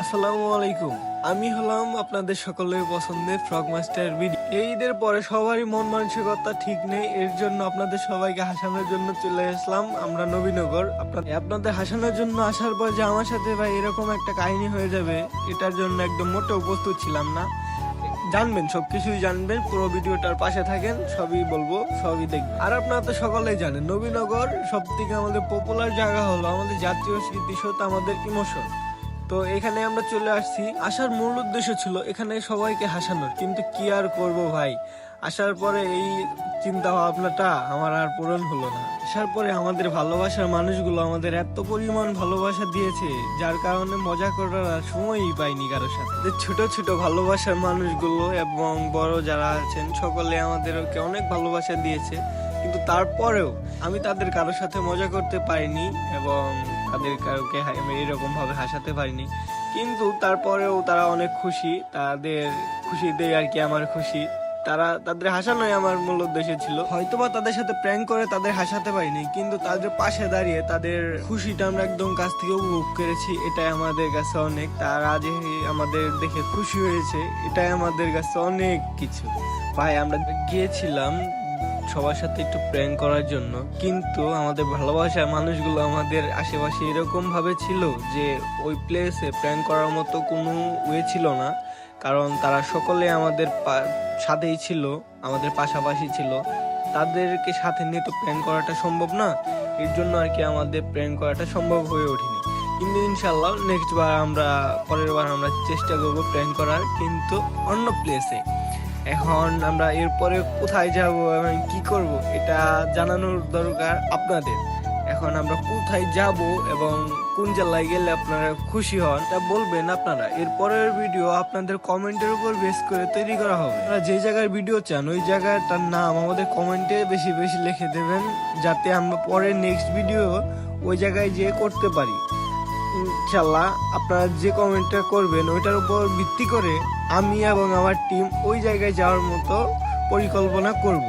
আসসালামু আলাইকুম। আমি হলাম আপনাদের সকলের পছন্দের ফ্রগ মাস্টার বিডি এই ঈদের পরে সবারই মন মানসিকতা ঠিক নেই, এর জন্য আপনাদের সবাইকে হাসানোর জন্য চলে আসলাম আমরা নবীনগর। আপনাদের হাসানোর জন্য আসার পর যে আমার সাথে ভাই এরকম একটা কাহিনী হয়ে যাবে, এটার জন্য একদম মোটেও প্রস্তুত ছিলাম না। জানবেন, সবকিছুই জানবেন, পুরো ভিডিওটার পাশে থাকেন, সবই বলব, সবই দেখবেন। আর আপনারা তো সকলেই জানেন, নবীনগর সব থেকে আমাদের পপুলার জায়গা হলো আমাদের জাতীয় স্মৃতিসৌধ, আমাদের ইমোশন। তো এখানে আমরা চলে আসছি। আসার মূল উদ্দেশ্য ছিল এখানে সবাইকে হাসানোর, কিন্তু কি আর করব ভাই? আসার পরে এই চিন্তা ভাবনাটা আমার আর পূরণ হলো না। আসার পরে আমাদের ভালোবাসার মানুষগুলো আমাদের এত পরিমাণ ভালোবাসা দিয়েছে, যার কারণে মজা করার সময়ই পাইনি কারোর সাথে। ছোট ছোট ভালোবাসার মানুষগুলো এবং বড় যারা আছেন, সকলে আমাদেরকে অনেক ভালোবাসা দিয়েছে, কিন্তু তারপরেও আমি তাদের কারোর সাথে মজা করতে পারিনি এবং তাদের কাউকে আমি এরকম ভাবে হাসাতে পারিনি। কিন্তু তারপরেও তারা অনেক খুশি। তাদের খুশিতে আর কি আমার খুশি। তারা তাদের হাসানোই আমার মূল উদ্দেশ্য ছিল। হয়তোবা তাদের সাথে প্র্যাঙ্ক করে তাদের হাসাতে পারিনি, কিন্তু তাদের পাশে দাঁড়িয়ে তাদের খুশিটা আমরা একদম কাছ থেকে উপভোগ করেছি। এটাই আমাদের কাছে অনেক। তারা যে আমাদের দেখে খুশি হয়েছে, এটাই আমাদের কাছে অনেক কিছু। ভাই, আমরা গিয়েছিলাম সবার সাথে একটু প্র্যাঙ্ক করার জন্য। কিন্তু আমাদের ভালোবাসার মানুষগুলো আমাদের আশেপাশে এরকম ভাবে ছিল যে, ওই প্লেসে প্র্যাঙ্ক করার মতো কোনো ওয়ে ছিল না। কারণ তারা সকলে আমাদের সাথেই ছিল, আমাদের পাশাপাশি ছিল। তাদেরকে সাথে নিয়ে তো প্র্যাঙ্ক করাটা সম্ভব না। এর জন্য আর কি আমাদের প্র্যাঙ্ক করাটা সম্ভব হয়ে ওঠেনি। কিন্তু ইনশাল্লাহ নেক্সট বার আমরা, পরের বার আমরা চেষ্টা করব প্র্যাঙ্ক করার। কিন্তু অন্য প্লেসে এখন আমরা এরপরে কোথায় যাব এবং কি করব, এটা জানানোর দরকার আপনাদের। এখন আমরা কোথায় যাব এবং কোন জেলায় গেলে আপনারা খুশি হন, তা বলবেন আপনারা। এরপরের ভিডিও আপনাদের কমেন্টের উপর বেস করে তৈরি করা হবে। আপনারা যে জায়গার ভিডিও চান, ওই জায়গাটার নাম আমাদের কমেন্টে বেশি বেশি লিখে দেবেন, যাতে আমরা পরে নেক্সট ভিডিও ওই জায়গায় যেয়ে করতে পারি। ইনশাল্লাহ আপনারা যে কমেন্টটা করবেন, ওইটার উপর ভিত্তি করে আমি এবং আমার টিম ওই জায়গায় যাওয়ার মতো পরিকল্পনা করব।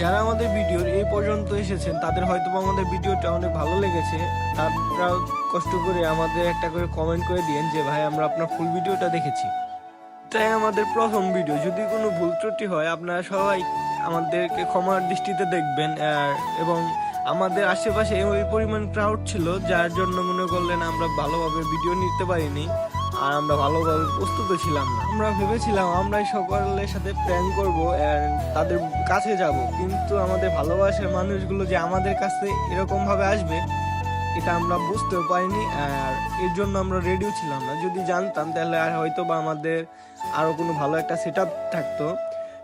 যারা আমাদের ভিডিওর এই পর্যন্ত এসেছেন, তাদের হয়তো আমাদের ভিডিওটা অনেক ভালো লেগেছে। তারা কষ্ট করে আমাদের একটা করে কমেন্ট করে দিয়েন যে, ভাই, আমরা আপনার ফুল ভিডিওটা দেখেছি। তাই আমাদের প্রথম ভিডিও যদি কোনো ভুল ত্রুটি হয়, আপনারা সবাই আমাদেরকে ক্ষমার দৃষ্টিতে দেখবেন। এবং আমাদের আশেপাশে ওই পরিমাণ ক্রাউড ছিল, যার জন্য মনে করলেন আমরা ভালোভাবে ভিডিও নিতে পারিনি। আর আমরা ভালোভাবে প্রস্তুত ছিলাম না। আমরা ভেবেছিলাম আমরা সকলের সাথে প্ল্যান করব তাদের কাছে যাব। কিন্তু আমাদের ভালোবাসার মানুষগুলো যে আমাদের কাছে এরকমভাবে আসবে, এটা আমরা বুঝতেও পারিনি আর এর জন্য আমরা রেডিও ছিলাম না। যদি জানতাম তাহলে আর হয়তো বা আমাদের আরও কোনো ভালো একটা সেট থাকতো।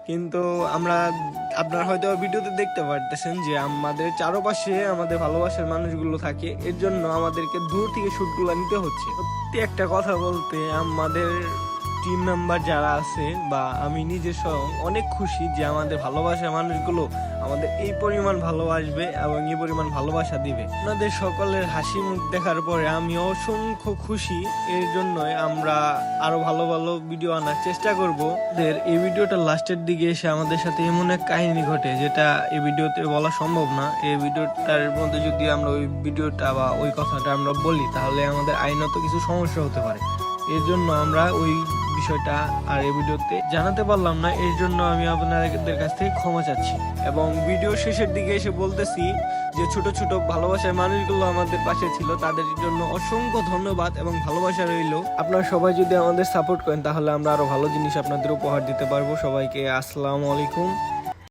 কিন্তু আমরা, আপনারা হয়তো ভিডিওতে দেখতে পারতেছেন যে আমাদের চারপাশে আমাদের ভালোবাসার মানুষগুলো থাকে। এর জন্য আমাদেরকে দূর থেকে শ্যুটগুলো নিতে হচ্ছে। সত্যি একটা কথা বলতে, আমাদের টিম মেম্বার যারা আছে বা আমি নিজে সহ অনেক খুশি যে আমাদের ভালোবাসার মানুষগুলো আমাদের এই পরিমাণ ভালোবাসবে এবং এই পরিমাণ ভালোবাসা দিবে। আপনাদের সকলের হাসি মুখ দেখার পরে আমি অসংখ্য খুশি। এর জন্যই আমরা আরও ভালো ভালো ভিডিও আনার চেষ্টা করব। আমাদের এই ভিডিওটা লাস্টের দিকে এসে আমাদের সাথে এমন এক কাহিনী ঘটে যেটা এই ভিডিওতে বলা সম্ভব না। এই ভিডিওটার মধ্যে যদি আমরা ওই ভিডিওটা বা ওই কথাটা আমরা বলি, তাহলে আমাদের আইনত কিছু সমস্যা হতে পারে। এর জন্য আমরা ওই বিষয়টা আর এই ভিডিওতে জানাতে পারলাম না এর জন্য আমি আপনাদের কাছ থেকে ক্ষমা চাচ্ছি। এবং ভিডিও শেষের দিকে এসে বলতেছি যে ছোট ছোট ভালোবাসার মানুষগুলো আমাদের পাশে ছিল, তাদের জন্য অসংখ্য ধন্যবাদ এবং ভালোবাসা রইল। আপনারা সবাই যদি আমাদের সাপোর্ট করেন, তাহলে আমরা আরও ভালো জিনিস আপনাদের উপহার দিতে পারব। সবাইকে আসসালামু আলাইকুম।